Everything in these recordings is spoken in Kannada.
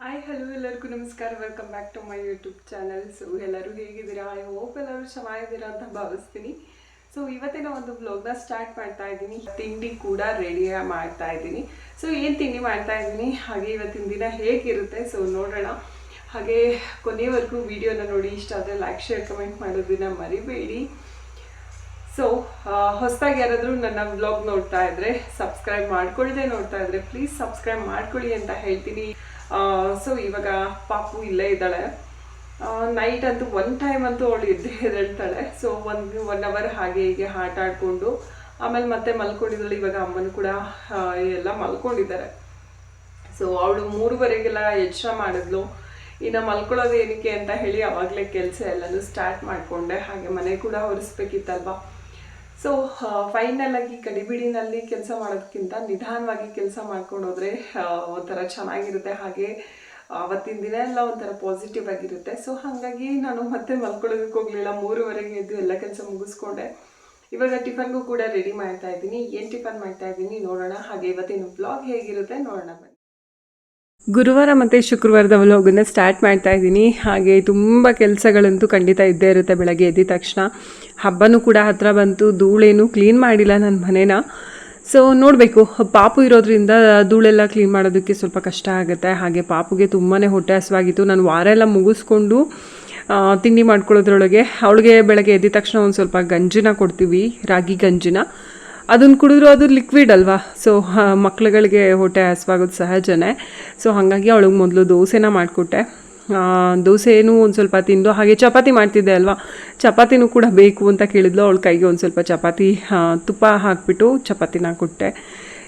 ಹಾಯ್ ಹಲೋ ಎಲ್ಲರಿಗೂ ನಮಸ್ಕಾರ. Welcome back to my YouTube channel so ಎಲ್ಲರೂ ಹೇಗಿದ್ದೀರಾ? ಐ ಹೋಪ್ ಎಲ್ಲರೂ ಚೆನ್ನಾಗಿದ್ದೀರಾ ಅಂತ ಭಾವಿಸ್ತೀನಿ. ಸೊ ಇವತ್ತಿನ ಒಂದು ಬ್ಲಾಗ್ನ ಸ್ಟಾರ್ಟ್ ಮಾಡ್ತಾ ಇದ್ದೀನಿ. ತಿಂಡಿ ಕೂಡ ರೆಡಿ ಮಾಡ್ತಾ ಇದ್ದೀನಿ. ಸೊ ಏನು ತಿಂಡಿ ಮಾಡ್ತಾ ಇದ್ದೀನಿ? ಹಾಗೆ ಇವತ್ತಿನ ದಿನ ಹೇಗಿರುತ್ತೆ? ಸೊ ನೋಡೋಣ. ಹಾಗೆ ಕೊನೆಯವರೆಗೂ ವಿಡಿಯೋನ ನೋಡಿ. ಇಷ್ಟ ಆದರೆ ಲೈಕ್ ಶೇರ್ ಕಮೆಂಟ್ ಮಾಡೋದನ್ನ ಮರಿಬೇಡಿ. ಸೊ ಹೊಸದಾಗಿ ಯಾರಾದರೂ ನನ್ನ ವ್ಲಾಗ್ ನೋಡ್ತಾ ಇದ್ರೆ ಸಬ್ಸ್ಕ್ರೈಬ್ ಮಾಡ್ಕೊಳ್ಳದೆ ನೋಡ್ತಾ ಇದ್ರೆ ಪ್ಲೀಸ್ ಸಬ್ಸ್ಕ್ರೈಬ್ ಮಾಡ್ಕೊಳ್ಳಿ ಅಂತ ಹೇಳ್ತೀನಿ. ಸೊ ಇವಾಗ ಪಾಪು ಇಲ್ಲೇ ಇದ್ದಾಳೆ. ನೈಟ್ ಅಂತೂ ಒನ್ ಟೈಮ್ ಅಂತೂ ಅವಳು ಇದ್ದೇ ಎದ್ದೇಳ್ತಾಳೆ ಸೊ ಒಂದು ಒನ್ ಅವರ್ ಹಾಗೆ ಹೀಗೆ ಆಟ ಆಡಿಕೊಂಡು, ಆಮೇಲೆ ಮತ್ತೆ ಮಲ್ಕೊಂಡಿದ್ದಾಳೆ ಇವಾಗ ಅಮ್ಮನ ಕೂಡ ಎಲ್ಲ ಮಲ್ಕೊಂಡಿದ್ದಾರೆ. ಸೊ ಅವಳು ಮೂರುವರೆಗೆಲ್ಲ ಎಚ್ಚರ ಮಾಡಿದ್ಲು. ಇನ್ನು ಮಲ್ಕೊಳ್ಳೋದು ಏನಕ್ಕೆ ಅಂತ ಹೇಳಿ ಅವಾಗಲೇ ಕೆಲಸ ಎಲ್ಲನೂ ಸ್ಟಾರ್ಟ್ ಮಾಡಿಕೊಂಡೆ. ಹಾಗೆ ಮನೆ ಕೂಡ ಒರೆಸ್ಬೇಕಿತ್ತಲ್ವಾ? ಸೊ ಫೈನಲ್ ಆಗಿ ಗಡಿಬಿಡಿನಲ್ಲಿ ಕೆಲಸ ಮಾಡೋದಕ್ಕಿಂತ ನಿಧಾನವಾಗಿ ಕೆಲಸ ಮಾಡ್ಕೊಂಡು ಹೋದ್ರೆ ಒಂಥರ ಚೆನ್ನಾಗಿರುತ್ತೆ. ಹಾಗೆ ಅವತ್ತಿನ ದಿನ ಎಲ್ಲ ಒಂಥರ ಪಾಸಿಟಿವ್ ಆಗಿರುತ್ತೆ. ಸೊ ಹಾಗಾಗಿ ನಾನು ಮತ್ತೆ ಮಲ್ಕೊಳ್ಳೋದಕ್ಕೆ ಹೋಗಲಿಲ್ಲ. ಮೂರುವರೆಗೆ ಎದ್ದು ಎಲ್ಲ ಕೆಲಸ ಮುಗಿಸ್ಕೊಂಡೆ. ಇವಾಗ ಟಿಫನ್ಗೂ ಕೂಡ ರೆಡಿ ಮಾಡ್ತಾ ಇದ್ದೀನಿ. ಏನು ಟಿಫನ್ ಮಾಡ್ತಾ ಇದ್ದೀನಿ ನೋಡೋಣ. ಹಾಗೆ ಇವತ್ತಿನ ಬ್ಲಾಗ್ ಹೇಗಿರುತ್ತೆ ನೋಡೋಣ ಬನ್ನಿ. ಗುರುವಾರ ಮತ್ತು ಶುಕ್ರವಾರದ ವ್ಲಾಗನ್ನು ಸ್ಟಾರ್ಟ್ ಮಾಡ್ತಾ ಇದ್ದೀನಿ. ಹಾಗೆ ತುಂಬ ಕೆಲಸಗಳಂತೂ ಖಂಡಿತ ಇದ್ದೇ ಇರುತ್ತೆ ಬೆಳಗ್ಗೆ ಎದ್ದ ತಕ್ಷಣ. ಹಬ್ಬನೂ ಕೂಡ ಹತ್ರ ಬಂತು, ಧೂಳೇನು ಕ್ಲೀನ್ ಮಾಡಿಲ್ಲ ನನ್ನ ಮನೇನ. ಸೊ ನೋಡಬೇಕು, ಪಾಪು ಇರೋದ್ರಿಂದ ಧೂಳೆಲ್ಲ ಕ್ಲೀನ್ ಮಾಡೋದಕ್ಕೆ ಸ್ವಲ್ಪ ಕಷ್ಟ ಆಗುತ್ತೆ. ಹಾಗೆ ಪಾಪುಗೆ ತುಂಬಾ ಹೊಟ್ಟೆ ಹಸುವಾಗಿತ್ತು ನಾನು ವಾರ ಎಲ್ಲ ಮುಗಿಸ್ಕೊಂಡು ತಿಂಡಿ ಮಾಡ್ಕೊಳ್ಳೋದ್ರೊಳಗೆ ಅವಳಿಗೆ ಬೆಳಗ್ಗೆ ಎದ್ದ ತಕ್ಷಣ ಒಂದು ಸ್ವಲ್ಪ ಗಂಜಿನ ಕೊಡ್ತೀವಿ, ರಾಗಿ ಗಂಜಿನ. ಅದನ್ನು ಕುಡಿದ್ರು ಅದು ಲಿಕ್ವಿಡ್ ಅಲ್ವಾ? ಸೊ ಮಕ್ಳುಗಳಿಗೆ ಹೊಟ್ಟೆ ಹಸ್ವಾಗೋದು ಸಹಜನೇ. ಸೊ ಹಾಗಾಗಿ ಅವಳಿಗೆ ಮೊದಲು ದೋಸೆನ ಮಾಡಿಕೊಟ್ಟೆ. ದೋಸೆನೂ ಒಂದು ಸ್ವಲ್ಪ ತಿಂದು, ಹಾಗೆ ಚಪಾತಿ ಮಾಡ್ತಿದ್ದೆ ಅಲ್ವಾ? ಚಪಾತಿನೂ ಕೂಡ ಬೇಕು ಅಂತ ಕೇಳಿದ್ಲು. ಅವಳ ಕೈಗೆ ಒಂದು ಸ್ವಲ್ಪ ಚಪಾತಿ ತುಪ್ಪ ಹಾಕಿಬಿಟ್ಟು ಚಪಾತಿನ ಕೊಟ್ಟೆ.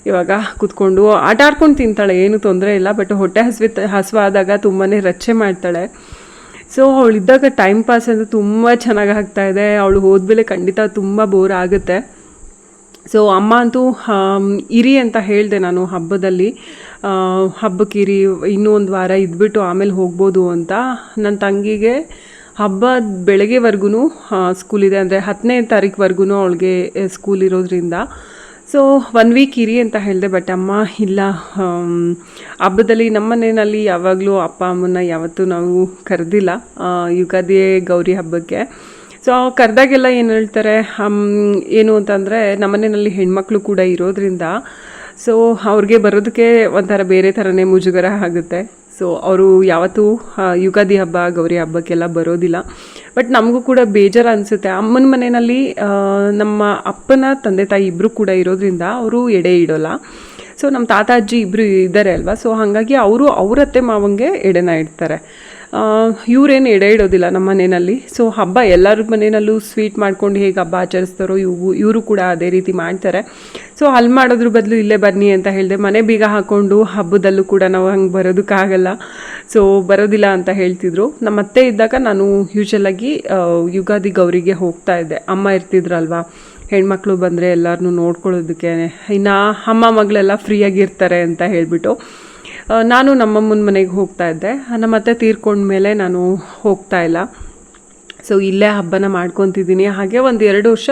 ಇವಾಗ ಕುತ್ಕೊಂಡು ಆಟ ಆಡ್ಕೊಂಡು ತಿಂತಾಳೆ, ಏನು ತೊಂದರೆ ಇಲ್ಲ ಬಟ್ ಹೊಟ್ಟೆ ಹಸಿವಿ ಹಸುವಾದಾಗ ತುಂಬಾ ರಚ್ಚೆ ಮಾಡ್ತಾಳೆ. ಸೊ ಅವಳಿದ್ದಾಗ ಟೈಮ್ ಪಾಸ್ ಅಂದರೆ ತುಂಬ ಚೆನ್ನಾಗಿ ಆಗ್ತಾ ಇದೆ. ಅವಳು ಹೋದ್ಮೇಲೆ ಖಂಡಿತ ತುಂಬ ಬೋರ್ ಆಗುತ್ತೆ. ಸೊ ಅಮ್ಮ ಅಂತೂ ಇರಿ ಅಂತ ಹೇಳಿದೆ ನಾನು ಹಬ್ಬದಲ್ಲಿ. ಹಬ್ಬಕ್ಕಿರಿ ಇನ್ನೂ ಒಂದು ವಾರ ಇದ್ಬಿಟ್ಟು ಆಮೇಲೆ ಹೋಗ್ಬೋದು ಅಂತ. ನನ್ನ ತಂಗಿಗೆ ಹಬ್ಬ ಬೆಳಗ್ಗೆವರೆಗೂ ಸ್ಕೂಲ್ ಇದೆ. ಅಂದರೆ ಹತ್ತನೇ ತಾರೀಕುವರೆಗೂ ಅವಳಿಗೆ ಸ್ಕೂಲ್ ಇರೋದ್ರಿಂದ. ಸೊ ಒನ್ ವೀಕ್ ಇರಿ ಅಂತ ಹೇಳಿದೆ ಬಟ್ ಅಮ್ಮ, ಇಲ್ಲ. ಹಬ್ಬದಲ್ಲಿ ನಮ್ಮ ಮನೆಯಲ್ಲಿ ಯಾವಾಗಲೂ ಅಪ್ಪ ಅಮ್ಮನ ಯಾವತ್ತೂ ನಾವು ಕರೆದಿಲ್ಲ. ಯುಗಾದಿ ಗೌರಿ ಹಬ್ಬಕ್ಕೆ. ಸೊ ಕರೆದಾಗೆಲ್ಲ ಏನು ಹೇಳ್ತಾರೆ ಏನು ಅಂತಂದರೆ ನಮ್ಮನೆಯಲ್ಲಿ ಹೆಣ್ಮಕ್ಳು ಕೂಡ ಇರೋದ್ರಿಂದ ಸೊ ಅವ್ರಿಗೆ ಬರೋದಕ್ಕೆ ಒಂಥರ ಬೇರೆ ಥರನೇ ಮುಜುಗರ ಆಗುತ್ತೆ. ಸೊ ಅವರು ಯಾವತ್ತೂ ಯುಗಾದಿ ಹಬ್ಬ, ಗೌರಿ ಹಬ್ಬಕ್ಕೆಲ್ಲ ಬರೋದಿಲ್ಲ. ಬಟ್ ನಮಗೂ ಕೂಡ ಬೇಜಾರು ಅನಿಸುತ್ತೆ. ಅಮ್ಮನ ಮನೆಯಲ್ಲಿ ನಮ್ಮ ಅಪ್ಪನ ತಂದೆ ತಾಯಿ ಇಬ್ಬರು ಕೂಡ ಇರೋದ್ರಿಂದ ಅವರು ಎಡೆ ಇಡೋಲ್ಲ. ಸೊ ನಮ್ಮ ತಾತ, ಅಜ್ಜಿ ಇಬ್ಬರು ಇದ್ದಾರೆ ಅಲ್ವಾ? ಸೊ ಹಾಗಾಗಿ ಅವರು ಅವರತ್ತೆ ಮಾವಂಗೆ ಎಡೆನ ಇಡ್ತಾರೆ. ಇವರೇನು ಎಡೆ ಇಡೋದಿಲ್ಲ ನಮ್ಮ ಮನೆಯಲ್ಲಿ. ಸೊ ಹಬ್ಬ ಎಲ್ಲರ ಮನೆಯಲ್ಲೂ ಸ್ವೀಟ್ ಮಾಡ್ಕೊಂಡು ಹೇಗೆ ಹಬ್ಬ ಆಚರಿಸ್ತಾರೋ ಇವು, ಇವರು ಕೂಡ ಅದೇ ರೀತಿ ಮಾಡ್ತಾರೆ. ಸೊ ಅಲ್ಲಿ ಮಾಡೋದ್ರ ಬದಲು ಇಲ್ಲೇ ಬನ್ನಿ ಅಂತ ಹೇಳಿದೆ. ಮನೆ ಬೀಗ ಹಾಕ್ಕೊಂಡು ಹಬ್ಬದಲ್ಲೂ ಕೂಡ ನಾವು ಹಂಗೆ ಬರೋದಕ್ಕಾಗಲ್ಲ. ಸೊ ಬರೋದಿಲ್ಲ ಅಂತ ಹೇಳ್ತಿದ್ರು. ನಮ್ಮ ಅತ್ತೆ ಇದ್ದಾಗ ನಾನು ಯೂಶಲಾಗಿ ಯುಗಾದಿ ಗೌರಿಗೆ ಹೋಗ್ತಾ ಇದ್ದೆ. ಅಮ್ಮ ಇರ್ತಿದ್ರಲ್ವಾ? ಹೆಣ್ಮಕ್ಳು ಬಂದರೆ ಎಲ್ಲರನ್ನೂ ನೋಡ್ಕೊಳ್ಳೋದಕ್ಕೆ. ಇನ್ನು ಅಮ್ಮ ಮಗಳೆಲ್ಲ ಫ್ರೀಯಾಗಿರ್ತಾರೆ ಅಂತ ಹೇಳಿಬಿಟ್ಟು. ನಾನು ನಮ್ಮಮ್ಮನ ಮನೆಗೆ ಹೋಗ್ತಾ ಇದ್ದೆ. ನಮ್ಮ ಅತ್ತೆ ತೀರ್ಕೊಂಡ್ಮೇಲೆ ನಾನು ಹೋಗ್ತಾ ಇಲ್ಲ. ಸೊ ಇಲ್ಲೇ ಹಬ್ಬನ ಮಾಡ್ಕೊತಿದ್ದೀನಿ. ಹಾಗೆ ಒಂದು ಎರಡು ವರ್ಷ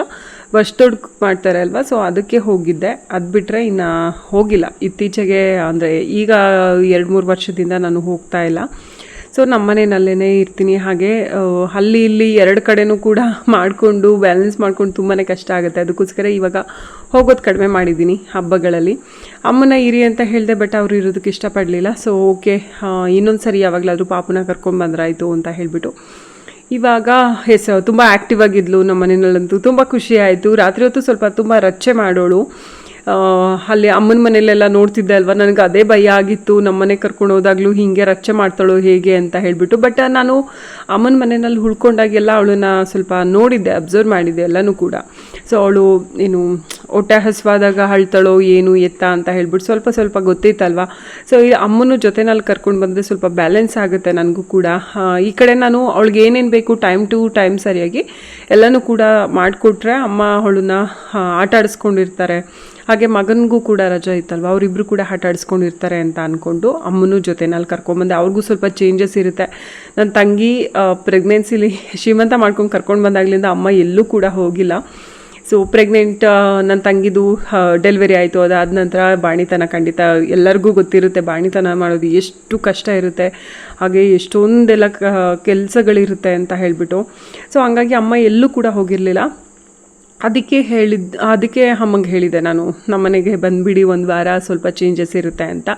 ವರ್ಷದೊಡ್ಗೆ ಮಾಡ್ತಾರೆ ಅಲ್ವಾ? ಸೊ ಅದಕ್ಕೆ ಹೋಗಿದ್ದೆ. ಅದು ಬಿಟ್ಟರೆ ಇನ್ನು ಹೋಗಿಲ್ಲ. ಇತ್ತೀಚೆಗೆ ಅಂದರೆ ಈಗ ಎರಡು ಮೂರು ವರ್ಷದಿಂದ ನಾನು ಹೋಗ್ತಾ ಇಲ್ಲ. ಸೊ ನಮ್ಮ ಮನೆಯಲ್ಲೇ ಇರ್ತೀನಿ. ಹಾಗೆ ಅಲ್ಲಿ ಇಲ್ಲಿ ಎರಡು ಕಡೆನೂ ಕೂಡ ಮಾಡಿಕೊಂಡು ಬ್ಯಾಲೆನ್ಸ್ ಮಾಡ್ಕೊಂಡು ತುಂಬಾ ಕಷ್ಟ ಆಗುತ್ತೆ. ಅದಕ್ಕೋಸ್ಕರ ಇವಾಗ ಹೋಗೋದು ಕಡಿಮೆ ಮಾಡಿದ್ದೀನಿ ಹಬ್ಬಗಳಲ್ಲಿ. ಅಮ್ಮನ ಇರಿ ಅಂತ ಹೇಳಿದೆ ಬಟ್ ಅವರು ಇರೋದಕ್ಕೆ ಇಷ್ಟಪಡಲಿಲ್ಲ. ಸೊ ಓಕೆ ಇನ್ನೊಂದು ಸರಿ ಯಾವಾಗಲಾದರೂ ಪಾಪನ ಕರ್ಕೊಂಡು ಬಂದ್ರಾಯ್ತು ಅಂತ ಹೇಳಿಬಿಟ್ಟು. ಇವಾಗ ಎಸ್ ತುಂಬ ಆ್ಯಕ್ಟಿವ್ ಆಗಿದ್ಲು ನಮ್ಮ ಮನೆಯಲ್ಲಂತೂ ತುಂಬ ಖುಷಿ ಆಯಿತು. ರಾತ್ರಿ ಹೊತ್ತು ಸ್ವಲ್ಪ ತುಂಬ ರಚ್ಚೆ ಮಾಡೋಳು. ಅಲ್ಲಿ ಅಮ್ಮನ ಮನೇಲೆಲ್ಲ ನೋಡ್ತಿದ್ದೆ ಅಲ್ವಾ? ನನಗೆ ಅದೇ ಭಯ ಆಗಿತ್ತು. ನಮ್ಮ ಮನೆ ಕರ್ಕೊಂಡು ಹೋದಾಗಲೂ ಹೀಗೆ ರಚ್ಚೆ ಮಾಡ್ತಾಳೋ ಹೇಗೆ ಅಂತ ಹೇಳಿಬಿಟ್ಟು. ಬಟ್ ನಾನು ಅಮ್ಮನ ಮನೆಯಲ್ಲಿ ಉಳ್ಕೊಂಡಾಗೆಲ್ಲ ಅವಳನ್ನ ಸ್ವಲ್ಪ ನೋಡಿದ್ದೆ ಅಬ್ಸರ್ವ್ ಮಾಡಿದ್ದೆ ಎಲ್ಲನೂ ಕೂಡ. ಸೊ ಅವಳು ಏನು ಹೊಟ್ಟೆ ಹಸುವಾದಾಗ ಅಳ್ತಾಳೋ ಏನು ಎತ್ತ ಅಂತ ಹೇಳ್ಬಿಟ್ಟು ಸ್ವಲ್ಪ ಸ್ವಲ್ಪ ಗೊತ್ತಿತ್ತಲ್ವಾ? ಸೊ ಈ ಅಮ್ಮನ ಜೊತೆನಲ್ಲಿ ಕರ್ಕೊಂಡು ಬಂದರೆ ಸ್ವಲ್ಪ ಬ್ಯಾಲೆನ್ಸ್ ಆಗುತ್ತೆ ನನಗೂ ಕೂಡ. ಈ ಕಡೆ ನಾನು ಅವಳಿಗೆ ಏನೇನು ಬೇಕು ಟೈಮ್ ಟು ಟೈಮ್ ಸರಿಯಾಗಿ ಎಲ್ಲನೂ ಕೂಡ ಮಾಡಿಕೊಟ್ರೆ ಅಮ್ಮ ಅವಳನ್ನ ಆಟ ಆಡಿಸ್ಕೊಂಡಿರ್ತಾರೆ ಹಾಗೆ ಮಗನಿಗೂ ಕೂಡ ರಜೆ ಇತ್ತಲ್ವ? ಅವರಿಬ್ಬರು ಕೂಡ ಆಟ ಆಡಿಸ್ಕೊಂಡಿರ್ತಾರೆ ಅಂತ ಅಂದ್ಕೊಂಡು ಅಮ್ಮನೂ ಜೊತೆನಲ್ಲಿ ಕರ್ಕೊಂಡ್ಬಂದೆ ಅವ್ರಿಗೂ ಸ್ವಲ್ಪ ಚೇಂಜಸ್ ಇರುತ್ತೆ. ನನ್ನ ತಂಗಿ ಪ್ರೆಗ್ನೆನ್ಸಿಲಿ ಶ್ರೀಮಂತ ಮಾಡ್ಕೊಂಡು ಕರ್ಕೊಂಡು ಬಂದಾಗಲಿಂದ ಅಮ್ಮ ಎಲ್ಲೂ ಕೂಡ ಹೋಗಿಲ್ಲ. ಸೊ ಪ್ರೆಗ್ನೆಂಟ್ ನನ್ನ ತಂಗಿದು ಡೆಲಿವರಿ ಆಯಿತು. ಅದಾದ ನಂತರ ಬಾಣಿತನ ಖಂಡಿತ ಎಲ್ಲರಿಗೂ ಗೊತ್ತಿರುತ್ತೆ. ಬಾಣಿತನ ಮಾಡೋದು ಎಷ್ಟು ಕಷ್ಟ ಇರುತ್ತೆ. ಹಾಗೆ ಎಷ್ಟೊಂದೆಲ್ಲ ಕೆಲಸಗಳಿರುತ್ತೆ ಅಂತ ಹೇಳಿಬಿಟ್ಟು. ಸೊ ಹಂಗಾಗಿ ಅಮ್ಮ ಎಲ್ಲೂ ಕೂಡ ಹೋಗಿರಲಿಲ್ಲ. ಅದಕ್ಕೆ ಹೇಳಿದ್, ಅದಕ್ಕೆ ಅಮ್ಮಂಗೆ ಹೇಳಿದೆ ನಾನು, ನಮ್ಮನೆಗೆ ಬಂದುಬಿಡಿ, ಒಂದು ವಾರ ಸ್ವಲ್ಪ ಚೇಂಜಸ್ ಇರುತ್ತೆ ಅಂತ.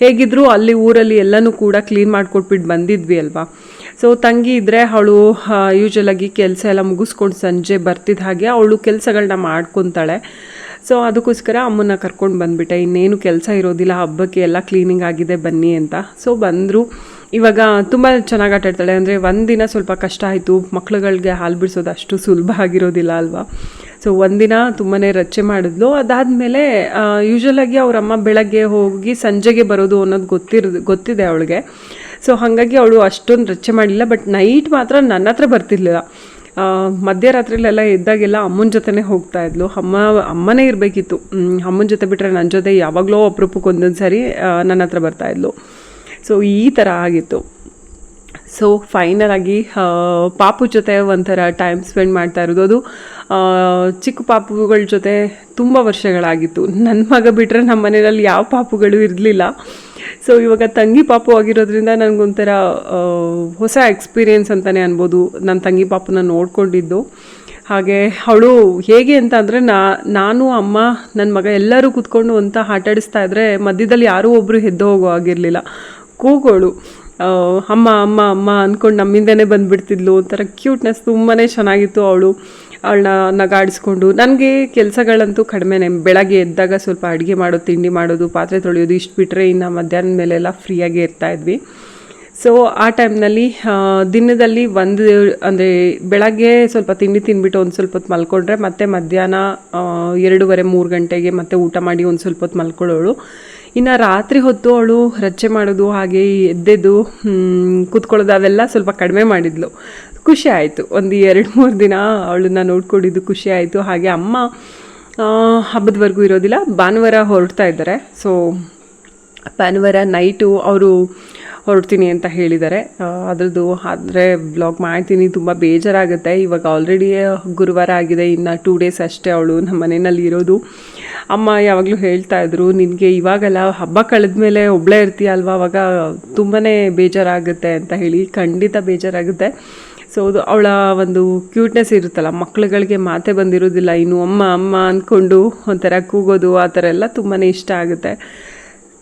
ಹೇಗಿದ್ದರೂ ಅಲ್ಲಿ ಊರಲ್ಲಿ ಎಲ್ಲನೂ ಕೂಡ ಕ್ಲೀನ್ ಮಾಡಿಕೊಟ್ಬಿಟ್ಟು ಬಂದಿದ್ವಿ ಅಲ್ವಾ? ಸೊ ತಂಗಿ ಇದ್ದರೆ ಅವಳು ಯೂಶ್ವಲಾಗಿ ಕೆಲಸ ಎಲ್ಲ ಮುಗಿಸ್ಕೊಂಡು ಸಂಜೆ ಬರ್ತಿದ್ದ ಹಾಗೆ ಅವಳು ಕೆಲಸಗಳನ್ನ ಮಾಡ್ಕೊತಾಳೆ. ಸೊ ಅದಕ್ಕೋಸ್ಕರ ಅಮ್ಮನ್ನ ಕರ್ಕೊಂಡು ಬಂದುಬಿಟ್ಟೆ. ಇನ್ನೇನು ಕೆಲಸ ಇರೋದಿಲ್ಲ. ಹಬ್ಬಕ್ಕೆ ಎಲ್ಲ ಕ್ಲೀನಿಂಗ್ ಆಗಿದೆ, ಬನ್ನಿ ಅಂತ. ಸೊ ಬಂದರು. ಇವಾಗ ತುಂಬ ಚೆನ್ನಾಗಿ ಆಟ ಆಡ್ತಾಳೆ. ಅಂದರೆ ಒಂದಿನ ಸ್ವಲ್ಪ ಕಷ್ಟ ಆಯಿತು. ಮಕ್ಳುಗಳಿಗೆ ಹಾಲು ಬಿಡಿಸೋದು ಅಷ್ಟು ಸುಲಭ ಆಗಿರೋದಿಲ್ಲ ಅಲ್ವಾ? ಸೊ ಒಂದಿನ ತುಂಬಾ ರಚ್ಚೆ ಮಾಡಿದ್ಲು. ಅದಾದಮೇಲೆ ಯೂಶ್ವಲಾಗಿ ಅವರಮ್ಮ ಬೆಳಗ್ಗೆ ಹೋಗಿ ಸಂಜೆಗೆ ಬರೋದು ಅನ್ನೋದು ಗೊತ್ತಿರ್, ಗೊತ್ತಿದೆ ಅವಳಿಗೆ. ಸೊ ಹಾಗಾಗಿ ಅವಳು ಅಷ್ಟೊಂದು ರಚ್ಚೆ ಮಾಡಲಿಲ್ಲ ಬಟ್ ನೈಟ್ ಮಾತ್ರ ನನ್ನ ಹತ್ರ ಬರ್ತಿರ್ಲಿಲ್ಲ. ಮಧ್ಯರಾತ್ರಿಲೆಲ್ಲ ಇದ್ದಾಗೆಲ್ಲ ಅಮ್ಮನ ಜೊತೆನೇ ಹೋಗ್ತಾ ಇದ್ಲು. ಅಮ್ಮ, ಅಮ್ಮನೇ ಇರಬೇಕಿತ್ತು. ಅಮ್ಮನ ಜೊತೆ ಬಿಟ್ಟರೆ ನನ್ನ ಜೊತೆ ಯಾವಾಗಲೋ ಅಪರೂಪಕ್ಕೆ ಒಂದೊಂದು ಸಾರಿ ನನ್ನ ಹತ್ರ ಬರ್ತಾ ಇದ್ಲು. ಸೊ ಈ ಥರ ಆಗಿತ್ತು. ಸೊ ಫೈನಲ್ ಆಗಿ ಪಾಪು ಜೊತೆ ಒಂಥರ ಟೈಮ್ ಸ್ಪೆಂಡ್ ಮಾಡ್ತಾ ಇರೋದು. ಅದು ಚಿಕ್ಕ ಪಾಪುಗಳ ಜೊತೆ ತುಂಬ ವರ್ಷಗಳಾಗಿತ್ತು. ನನ್ನ ಮಗ ಬಿಟ್ಟರೆ ನಮ್ಮ ಮನೆಯಲ್ಲಿ ಯಾವ ಪಾಪುಗಳು ಇರಲಿಲ್ಲ. ಸೊ ಇವಾಗ ತಂಗಿ ಪಾಪು ಆಗಿರೋದ್ರಿಂದ ನನಗೊಂಥರ ಹೊಸ ಎಕ್ಸ್ಪೀರಿಯೆನ್ಸ್ ಅಂತಲೇ ಅನ್ಬೋದು. ನನ್ನ ತಂಗಿ ಪಾಪನ ನೋಡ್ಕೊಂಡಿದ್ದು. ಹಾಗೆ ಅವಳು ಹೇಗೆ ಅಂತ ಅಂದರೆ, ನಾ, ನಾನು, ಅಮ್ಮ ನನ್ನ ಮಗ ಎಲ್ಲರೂ ಕೂತ್ಕೊಂಡು ಅಂತ ಆಟಾಡಿಸ್ತಾ ಇದ್ದರೆ ಮಧ್ಯದಲ್ಲಿ ಯಾರೂ ಒಬ್ಬರು ಎದ್ದು ಹೋಗೋ ಆಗಿರಲಿಲ್ಲ ಕೂಗೋಳು. ಅಮ್ಮ ಅಮ್ಮ ಅಮ್ಮ ಅಂದ್ಕೊಂಡು ನಮ್ಮಿಂದನೇ ಬಂದುಬಿಡ್ತಿದ್ಲು. ಒಂಥರ ಕ್ಯೂಟ್ನೆಸ್ ತುಂಬಾ ಚೆನ್ನಾಗಿತ್ತು ಅವಳು. ಅವಳನ್ನ ನಗಾಡಿಸ್ಕೊಂಡು. ನನಗೆ ಕೆಲಸಗಳಂತೂ ಕಡಿಮೆನೆ ಬೆಳಗ್ಗೆ ಎದ್ದಾಗ ಸ್ವಲ್ಪ ಅಡುಗೆ ಮಾಡೋದು, ತಿಂಡಿ ಮಾಡೋದು, ಪಾತ್ರೆ ತೊಳೆಯೋದು ಇಷ್ಟು ಬಿಟ್ಟರೆ ಇನ್ನು ಮಧ್ಯಾಹ್ನದ ಮೇಲೆಲ್ಲ ಫ್ರೀಯಾಗಿ ಇರ್ತಾ ಇದ್ವಿ. ಸೊ ಆ ಟೈಮ್ನಲ್ಲಿ ದಿನದಲ್ಲಿ ಒಂದು, ಅಂದರೆ ಬೆಳಗ್ಗೆ ಸ್ವಲ್ಪ ತಿಂಡಿ ತಿಂದ್ಬಿಟ್ಟು ಒಂದು ಸ್ವಲ್ಪ ಹೊತ್ತು ಮಲ್ಕೊಂಡ್ರೆ ಮತ್ತೆ ಮಧ್ಯಾಹ್ನ ಎರಡೂವರೆ ಮೂರು ಗಂಟೆಗೆ ಮತ್ತೆ ಊಟ ಮಾಡಿ ಒಂದು ಸ್ವಲ್ಪ ಹೊತ್ತು ಮಲ್ಕೊಳ್ಳೋಳು. ಇನ್ನು ರಾತ್ರಿ ಹೊತ್ತು ಅವಳು ರಚ್ಚೆ ಮಾಡೋದು ಹಾಗೆ ಎದ್ದೆದ್ದು ಹ್ಮ್, ಕೂತ್ಕೊಳ್ಳೋದು ಅವೆಲ್ಲ ಸ್ವಲ್ಪ ಕಡಿಮೆ ಮಾಡಿದ್ಲು. ಖುಷಿ ಆಯಿತು. ಒಂದು ಎರಡು ಮೂರು ದಿನ ಅವಳನ್ನ ನೋಡ್ಕೊಂಡಿದ್ದು ಖುಷಿ ಆಯಿತು. ಹಾಗೆ ಅಮ್ಮ ಹಬ್ಬದವರೆಗೂ ಇರೋದಿಲ್ಲ. ಭಾನುವಾರ ಹೊರಡ್ತಾ ಇದ್ದಾರೆ. ಸೊ ಭಾನುವಾರ ನೈಟು ಅವರು ಹೊರಡ್ತೀನಿ ಅಂತ ಹೇಳಿದ್ದಾರೆ. ಅದ್ರದ್ದು ಆದರೆ ಬ್ಲಾಗ್ ಮಾಡ್ತೀನಿ. ತುಂಬ ಬೇಜಾರಾಗುತ್ತೆ. ಇವಾಗ ಆಲ್ರೆಡಿ ಗುರುವಾರ ಆಗಿದೆ. ಇನ್ನು ಟೂ ಡೇಸ್ ಅಷ್ಟೇ ಅವಳು ನಮ್ಮ ಮನೆಯಲ್ಲಿ ಇರೋದು. ಅಮ್ಮ ಯಾವಾಗಲೂ ಹೇಳ್ತಾ ಇದ್ರು, ನಿನಗೆ ಇವಾಗೆಲ್ಲ ಹಬ್ಬ ಕಳೆದ ಮೇಲೆ ಒಬ್ಬಳೇ ಇರ್ತೀಯ ಅಲ್ವಾ ಅವಾಗ ತುಂಬಾ ಬೇಜಾರಾಗುತ್ತೆ ಅಂತ ಹೇಳಿ ಖಂಡಿತ ಬೇಜಾರಾಗುತ್ತೆ. ಸೊ ಅದು ಅವಳ ಒಂದು ಕ್ಯೂಟ್ನೆಸ್ ಇರುತ್ತಲ್ಲ, ಮಕ್ಳುಗಳಿಗೆ ಮಾತೆ ಬಂದಿರೋದಿಲ್ಲ. ಇನ್ನು ಅಮ್ಮ ಅಮ್ಮ ಅಂದ್ಕೊಂಡು ಒಂಥರ ಕೂಗೋದು, ಆ ಥರ ಎಲ್ಲ ತುಂಬಾ ಇಷ್ಟ ಆಗುತ್ತೆ.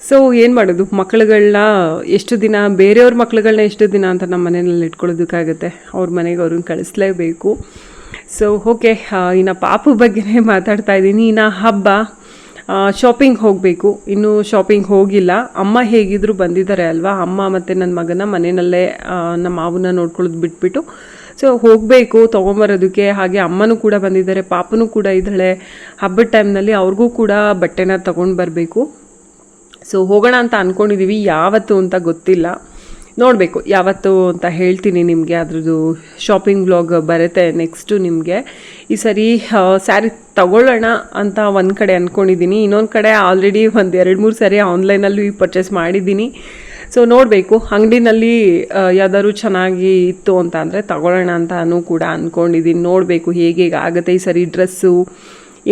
ಸೊ ಏನು ಮಾಡೋದು? ಮಕ್ಳುಗಳನ್ನ ಎಷ್ಟು ದಿನ, ಬೇರೆಯವ್ರ ಮಕ್ಳುಗಳನ್ನ ಎಷ್ಟು ದಿನ ಅಂತ ನಮ್ಮ ಮನೆಯಲ್ಲಿ ಇಟ್ಕೊಳ್ಳೋದಕ್ಕಾಗುತ್ತೆ. ಅವ್ರ ಮನೆಗೆ ಅವ್ರನ್ನ ಕಳಿಸ್ಲೇಬೇಕು. ಸೊ ಓಕೆ ಇನ್ನು ಪಾಪು ಬಗ್ಗೆನೇ ಮಾತಾಡ್ತಾ ಇದ್ದೀನಿ. ಇನ್ನು ಹಬ್ಬ ಶಾಪಿಂಗ್ ಹೋಗಬೇಕು. ಇನ್ನೂ ಶಾಪಿಂಗ್ ಹೋಗಿಲ್ಲ. ಅಮ್ಮ ಹೇಗಿದ್ರು ಬಂದಿದ್ದಾರೆ ಅಲ್ವಾ? ಅಮ್ಮ ಮತ್ತು ನನ್ನ ಮಗನ ಮನೆಯಲ್ಲೇ ನಮ್ಮ ಮಾವನ್ನ ನೋಡ್ಕೊಳ್ಳೋದು ಬಿಟ್ಬಿಟ್ಟು. ಸೊ ಹೋಗಬೇಕು, ತೊಗೊಂಬರೋದಕ್ಕೆ. ಹಾಗೆ ಅಮ್ಮನೂ ಕೂಡ ಬಂದಿದ್ದಾರೆ, ಪಾಪನೂ ಕೂಡ ಇದ್ದಾಳೆ. ಹಬ್ಬದ ಟೈಮ್ನಲ್ಲಿ ಅವ್ರಿಗೂ ಕೂಡ ಬಟ್ಟೆನ ತೊಗೊಂಡು ಬರಬೇಕು. ಸೊ ಹೋಗೋಣ ಅಂತ ಅಂದ್ಕೊಂಡಿದ್ದೀವಿ ಯಾವತ್ತು ಅಂತ ಗೊತ್ತಿಲ್ಲ. ನೋಡಬೇಕು. ಯಾವತ್ತು ಅಂತ ಹೇಳ್ತೀನಿ ನಿಮಗೆ ಅದ್ರದ್ದು ಶಾಪಿಂಗ್ ಬ್ಲಾಗ್ ಬರುತ್ತೆ ನೆಕ್ಸ್ಟು ನಿಮಗೆ. ಈ ಸರಿ ಸ್ಯಾರಿ ತಗೊಳ್ಳೋಣ ಅಂತ ಒಂದು ಕಡೆ ಅಂದ್ಕೊಂಡಿದ್ದೀನಿ ಇನ್ನೊಂದು ಕಡೆ ಆಲ್ರೆಡಿ ಒಂದು ಎರಡು ಮೂರು ಸಾರಿ ಆನ್ಲೈನಲ್ಲೂ ಪರ್ಚೇಸ್ ಮಾಡಿದ್ದೀನಿ ಸೊ ನೋಡಬೇಕು. ಅಂಗಡಿನಲ್ಲಿ ಯಾವ್ದಾದ್ರು ಚೆನ್ನಾಗಿ ಇತ್ತು ಅಂತ ಅಂದರೆ ತಗೊಳ್ಳೋಣ ಅಂತಾನು ಕೂಡ ಅಂದ್ಕೊಂಡಿದ್ದೀನಿ ನೋಡಬೇಕು ಹೇಗೆ ಆಗುತ್ತೆ ಈ ಸರಿ ಡ್ರೆಸ್ಸು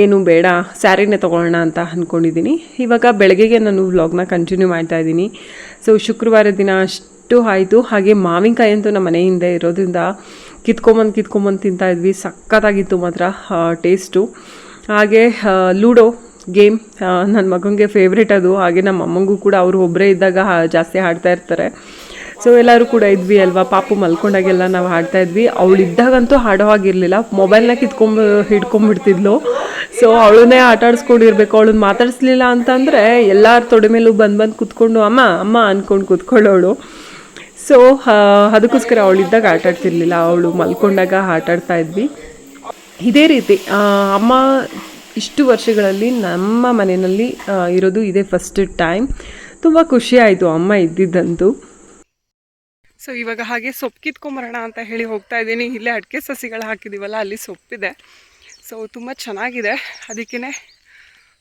ಏನು ಬೇಡ ಸ್ಯಾರಿನೇ ತೊಗೊಳ್ಳೋಣ ಅಂತ ಅಂದ್ಕೊಂಡಿದ್ದೀನಿ ಇವಾಗ ಬೆಳಗ್ಗೆಗೆ ನಾನು ವ್ಲಾಗ್ನ ಕಂಟಿನ್ಯೂ ಮಾಡ್ತಾ ಇದ್ದೀನಿ ಸೊ ಶುಕ್ರವಾರ ದಿನ ಆಯಿತು ಹಾಗೆ ಮಾವಿನಕಾಯಿ ಅಂತೂ ನಮ್ಮ ಮನೆ ಹಿಂದೆ ಇರೋದ್ರಿಂದ ಕಿತ್ಕೊಂಬಂದು ಕಿತ್ಕೊಂಬಂದು ತಿಂತಾ ಇದ್ವಿ ಸಖತ್ತಾಗಿತ್ತು ಮಾತ್ರ ಟೇಸ್ಟು ಹಾಗೆ ಲೂಡೋ ಗೇಮ್ ನನ್ನ ಮಗನಿಗೆ ಫೇವ್ರೇಟ್ ಅದು. ಹಾಗೆ ನಮ್ಮ ಅಮ್ಮಂಗೂ ಕೂಡ ಅವರು ಒಬ್ಬರೇ ಇದ್ದಾಗ ಜಾಸ್ತಿ ಆಡ್ತಾ ಇರ್ತಾರೆ. ಸೊ ಎಲ್ಲರೂ ಕೂಡ ಇದ್ವಿ ಅಲ್ವಾ? ಪಾಪು ಮಲ್ಕೊಂಡಾಗೆಲ್ಲ ನಾವು ಹಾಡ್ತಾ ಇದ್ವಿ. ಅವಳು ಇದ್ದಾಗಂತೂ ಹಾಡೋ ಹಾಗಿರಲಿಲ್ಲ. ಮೊಬೈಲ್ನ ಕಿತ್ಕೊಂಬ ಹಿಡ್ಕೊಂಡ್ಬಿಡ್ತಿದ್ಲು ಸೊ ಅವಳನ್ನೇ ಆಟ ಆಡಿಸ್ಕೊಂಡಿರ್ಬೇಕು. ಅವಳನ್ನ ಮಾತಾಡಿಸ್ಲಿಲ್ಲ ಅಂತಂದರೆ ಎಲ್ಲರ ತೊಡೆ ಮೇಲೂ ಬಂದು ಬಂದು ಕೂತ್ಕೊಂಡು, ಅಮ್ಮ ಅಮ್ಮ ಅಂದ್ಕೊಂಡು ಕೂತ್ಕೊಳ್ಳೋಳು. ಸೊ ಅದಕ್ಕೋಸ್ಕರ ಅವಳಿದ್ದಾಗ ಆಟ ಆಡ್ತಿರ್ಲಿಲ್ಲ. ಅವಳು ಮಲ್ಕೊಂಡಾಗ ಆಟ ಆಡ್ತಾ ಇದ್ವಿ. ಇದೇ ರೀತಿ ಅಮ್ಮ ಇಷ್ಟು ವರ್ಷಗಳಲ್ಲಿ ನಮ್ಮ ಮನೆಯಲ್ಲಿ ಇರೋದು ಇದೇ ಫಸ್ಟ್ ಟೈಮ್ ತುಂಬ ಖುಷಿ ಆಯಿತು ಅಮ್ಮ ಇದ್ದಿದ್ದಂತು. ಸೊ ಇವಾಗ ಹಾಗೆ ಸೊಪ್ಪು ಕಿತ್ಕೊಂಬರೋಣ ಅಂತ ಹೇಳಿ ಹೋಗ್ತಾ ಇದ್ದೀನಿ. ಇಲ್ಲೇ ಅಡಿಕೆ ಸಸಿಗಳು ಹಾಕಿದ್ದೀವಲ್ಲ ಅಲ್ಲಿ ಸೊಪ್ಪಿದೆ. ಸೊ ತುಂಬ ಚೆನ್ನಾಗಿದೆ. ಅದಕ್ಕೇ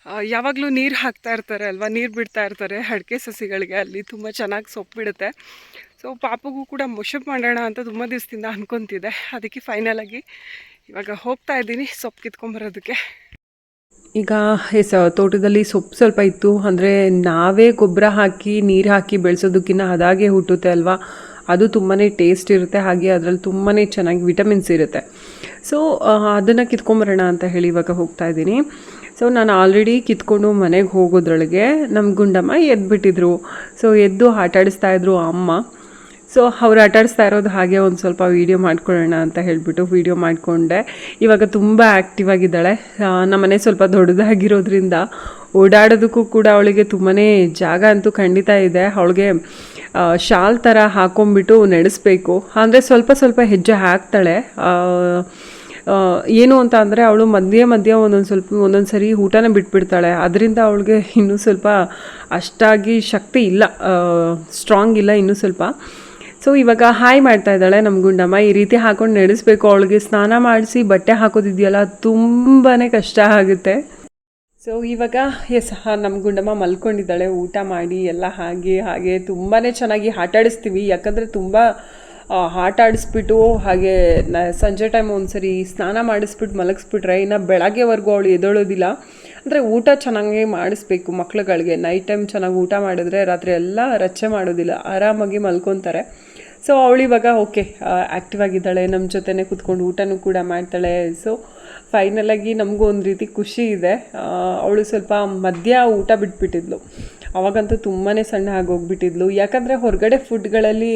ಯಾವಾಗಲೂ ನೀರು ಹಾಕ್ತಾ ಇರ್ತಾರೆ ಅಲ್ವಾ? ನೀರು ಬಿಡ್ತಾ ಇರ್ತಾರೆ ಅಡಿಕೆ ಸಸಿಗಳಿಗೆ. ಅಲ್ಲಿ ತುಂಬ ಚೆನ್ನಾಗಿ ಸೊಪ್ಪು ಬಿಡುತ್ತೆ. ಸೊ ಪಾಪಗೂ ಕೂಡ ಮುಷಪ್ ಮಾಡೋಣ ಅಂತ ತುಂಬ ದಿವಸದಿಂದ ಅನ್ಕೊತಿದ್ದೆ ಅದಕ್ಕೆ ಫೈನಲಾಗಿ ಇವಾಗ ಹೋಗ್ತಾ ಇದ್ದೀನಿ ಸೊಪ್ಪು ಕಿತ್ಕೊಂಬರೋದಕ್ಕೆ. ಈಗ ಎಸ್, ತೋಟದಲ್ಲಿ ಸೊಪ್ಪು ಸ್ವಲ್ಪ ಇತ್ತು. ಅಂದರೆ ನಾವೇ ಗೊಬ್ಬರ ಹಾಕಿ, ನೀರು ಹಾಕಿ ಬೆಳೆಸೋದಕ್ಕಿಂತ ಅದಾಗೆ ಹುಟ್ಟುತ್ತೆ ಅಲ್ವಾ? ಅದು ತುಂಬಾ ಟೇಸ್ಟ್ ಇರುತ್ತೆ. ಹಾಗೆ ಅದರಲ್ಲಿ ತುಂಬಾ ಚೆನ್ನಾಗಿ ವಿಟಮಿನ್ಸ್ ಇರುತ್ತೆ. ಸೊ ಅದನ್ನು ಕಿತ್ಕೊಂಬರೋಣ ಅಂತ ಹೇಳಿ ಇವಾಗ ಹೋಗ್ತಾ ಇದ್ದೀನಿ. ಸೊ ನಾನು ಆಲ್ರೆಡಿ ಕಿತ್ಕೊಂಡು ಮನೆಗೆ ಹೋಗೋದ್ರೊಳಗೆ ನಮ್ಮ ಗುಂಡಮ್ಮ ಎದ್ಬಿಟ್ಟಿದ್ರು. ಸೊ ಎದ್ದು ಆಟಾಡಿಸ್ತಾ ಇದ್ರು ಅಮ್ಮ. ಸೊ ಅವ್ರು ಆಟಾಡಿಸ್ತಾ ಇರೋದು ಹಾಗೆ ಒಂದು ಸ್ವಲ್ಪ ವೀಡಿಯೋ ಮಾಡ್ಕೊಳ್ಳೋಣ ಅಂತ ಹೇಳಿಬಿಟ್ಟು ವೀಡಿಯೋ ಮಾಡಿಕೊಂಡೆ. ಇವಾಗ ತುಂಬ ಆ್ಯಕ್ಟಿವ್ ಆಗಿದ್ದಾಳೆ. ನಮ್ಮನೆ ಸ್ವಲ್ಪ ದೊಡ್ಡದಾಗಿರೋದ್ರಿಂದ ಓಡಾಡೋದಕ್ಕೂ ಕೂಡ ಅವಳಿಗೆ ತುಂಬಾ ಜಾಗ ಅಂತೂ ಖಂಡಿತ ಇದೆ. ಅವಳಿಗೆ ಶಾಲ್ ಥರ ಹಾಕೊಂಡ್ಬಿಟ್ಟು ನಡೆಸ್ಬೇಕು. ಅಂದರೆ ಸ್ವಲ್ಪ ಸ್ವಲ್ಪ ಹೆಜ್ಜೆ ಹಾಕ್ತಾಳೆ. ಏನು ಅಂತ ಅಂದರೆ ಅವಳು ಮಧ್ಯೆ ಮಧ್ಯೆ ಒಂದೊಂದು ಸ್ವಲ್ಪ ಒಂದೊಂದು ಸರಿ ಊಟನ ಬಿಟ್ಬಿಡ್ತಾಳೆ. ಅದರಿಂದ ಅವಳಿಗೆ ಇನ್ನೂ ಸ್ವಲ್ಪ ಅಷ್ಟಾಗಿ ಶಕ್ತಿ ಇಲ್ಲ. ಸ್ಟ್ರಾಂಗ್ ಇಲ್ಲ ಇನ್ನೂ ಸ್ವಲ್ಪ. ಸೊ ಇವಾಗ ಹಾಯ್ ಮಾಡ್ತಾ ಇದ್ದಾಳೆ ನಮ್ಮ ಗುಂಡಮ್ಮ. ಈ ರೀತಿ ಹಾಕೊಂಡು ನಡೆಸ್ಬೇಕು. ಅವಳಿಗೆ ಸ್ನಾನ ಮಾಡಿಸಿ ಬಟ್ಟೆ ಹಾಕೋದಿದೆಯಲ್ಲ ತುಂಬಾ ಕಷ್ಟ ಆಗುತ್ತೆ. ಸೊ ಇವಾಗ ಎಸ್ ನಮ್ಮ ಗುಂಡಮ್ಮ ಮಲ್ಕೊಂಡಿದ್ದಾಳೆ. ಊಟ ಮಾಡಿ, ಎಲ್ಲ ಹಾಗೆ ಹಾಗೆ. ತುಂಬಾ ಚೆನ್ನಾಗಿ ಆಟ ಆಡಿಸ್ತೀವಿ ಯಾಕಂದರೆ ತುಂಬ ಆಟ ಆಡಿಸ್ಬಿಟ್ಟು ಹಾಗೆ, ನ, ಸಂಜೆ ಟೈಮ್ ಒಂದ್ಸರಿ ಸ್ನಾನ ಮಾಡಿಸ್ಬಿಟ್ಟು ಮಲಗಿಸ್ಬಿಟ್ರೆ ಇನ್ನು ಬೆಳಗ್ಗೆವರೆಗೂ ಅವಳು ಎದ್ದೇಳೋದಿಲ್ಲ ಅಂದರೆ ಊಟ ಚೆನ್ನಾಗಿ ಮಾಡಿಸ್ಬೇಕು ಮಕ್ಳುಗಳಿಗೆ. ನೈಟ್ ಟೈಮ್ ಚೆನ್ನಾಗಿ ಊಟ ಮಾಡಿದ್ರೆ ರಾತ್ರಿ ಎಲ್ಲ ರಚ್ಚೆ ಮಾಡೋದಿಲ್ಲ. ಆರಾಮಾಗಿ ಮಲ್ಕೊತಾರೆ. ಸೊ ಅವಳು ಇವಾಗ ಓಕೆ ಆ್ಯಕ್ಟಿವ್ ಆಗಿದ್ದಾಳೆ ನಮ್ಮ ಜೊತೆನೇ ಕುತ್ಕೊಂಡು ಊಟನೂ ಕೂಡ ಮಾಡ್ತಾಳೆ. ಸೊ ಫೈನಲಾಗಿ ನಮಗೂ ಒಂದು ರೀತಿ ಖುಷಿ ಇದೆ. ಅವಳು ಸ್ವಲ್ಪ ಮಧ್ಯ ಊಟ ಬಿಟ್ಬಿಟ್ಟಿದ್ಲು. ಅವಾಗಂತೂ ತುಂಬಾ ಸಣ್ಣ ಆಗೋಗ್ಬಿಟ್ಟಿದ್ಲು ಯಾಕಂದರೆ ಹೊರಗಡೆ ಫುಡ್ಗಳಲ್ಲಿ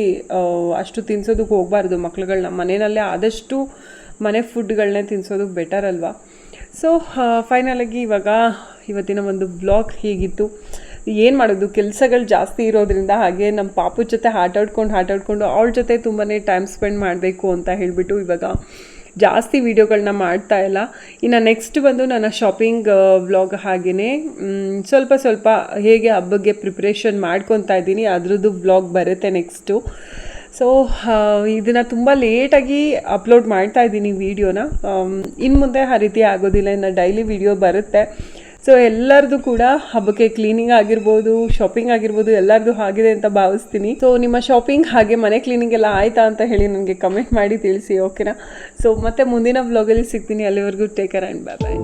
ಅಷ್ಟು ತಿನ್ಸೋದಕ್ಕೆ ಹೋಗಬಾರ್ದು. ಮಕ್ಳುಗಳನ್ನ ಮನೆಯಲ್ಲೇ ಆದಷ್ಟು ಮನೆ ಫುಡ್ಗಳನ್ನೇ ತಿನ್ಸೋದು ಬೆಟರ್ ಅಲ್ವಾ? ಸೊ ಫೈನಲಾಗಿ ಇವಾಗ, ಇವತ್ತಿನ ಒಂದು ಬ್ಲಾಗ್ ಹೀಗಿತ್ತು. ಏನು ಮಾಡೋದು? ಕೆಲಸಗಳು ಜಾಸ್ತಿ ಇರೋದ್ರಿಂದ ಹಾಗೆ ನಮ್ಮ ಪಾಪು ಜೊತೆ ಆಟಾಡ್ಕೊಂಡು ಆಟಾಡ್ಕೊಂಡು ಅವಳ ಜೊತೆ ತುಂಬಾ ಟೈಮ್ ಸ್ಪೆಂಡ್ ಮಾಡಬೇಕು ಅಂತ ಹೇಳಿಬಿಟ್ಟು ಇವಾಗ ಜಾಸ್ತಿ ವೀಡಿಯೋಗಳನ್ನ ಮಾಡ್ತಾ ಇಲ್ಲ. ಇನ್ನು ನೆಕ್ಸ್ಟ್ ಬಂದು ನನ್ನ ಶಾಪಿಂಗ್ ವ್ಲಾಗ್ ಹಾಗೆಯೇ ಸ್ವಲ್ಪ ಸ್ವಲ್ಪ ಹೇಗೆ ಹಬ್ಬಕ್ಕೆ ಪ್ರಿಪ್ರೇಷನ್ ಮಾಡ್ಕೊತಾ ಇದ್ದೀನಿ, ಅದರದ್ದು ವ್ಲಾಗ್ ಬರುತ್ತೆ ನೆಕ್ಸ್ಟು ಸೊ ಇದನ್ನು ತುಂಬ ಲೇಟಾಗಿ ಅಪ್ಲೋಡ್ ಮಾಡ್ತಾ ಇದ್ದೀನಿ ವೀಡಿಯೋನ ಇನ್ನು ಮುಂದೆ ಆ ರೀತಿ ಆಗೋದಿಲ್ಲ, ಇನ್ನು ಡೈಲಿ ವಿಡಿಯೋ ಬರುತ್ತೆ. ಸೊ ಎಲ್ಲರದು ಕೂಡ ಹಬ್ಬಕ್ಕೆ ಕ್ಲೀನಿಂಗ್ ಆಗಿರ್ಬೋದು ಶಾಪಿಂಗ್ ಆಗಿರ್ಬೋದು, ಎಲ್ಲರದು ಆಗಿದೆ ಅಂತ ಭಾವಿಸ್ತೀನಿ. ಸೊ ನಿಮ್ಮ ಶಾಪಿಂಗ್ ಹಾಗೆ ಮನೆ ಕ್ಲೀನಿಂಗ್ ಎಲ್ಲ ಆಯ್ತಾ ಅಂತ ಹೇಳಿ ನನಗೆ ಕಮೆಂಟ್ ಮಾಡಿ ತಿಳಿಸಿ ಓಕೆನಾ ಸೊ ಮತ್ತೆ ಮುಂದಿನ ವ್ಲಾಗಲ್ಲಿ ಸಿಗ್ತೀನಿ. ಅಲ್ಲಿವರೆಗೂ take care and bye bye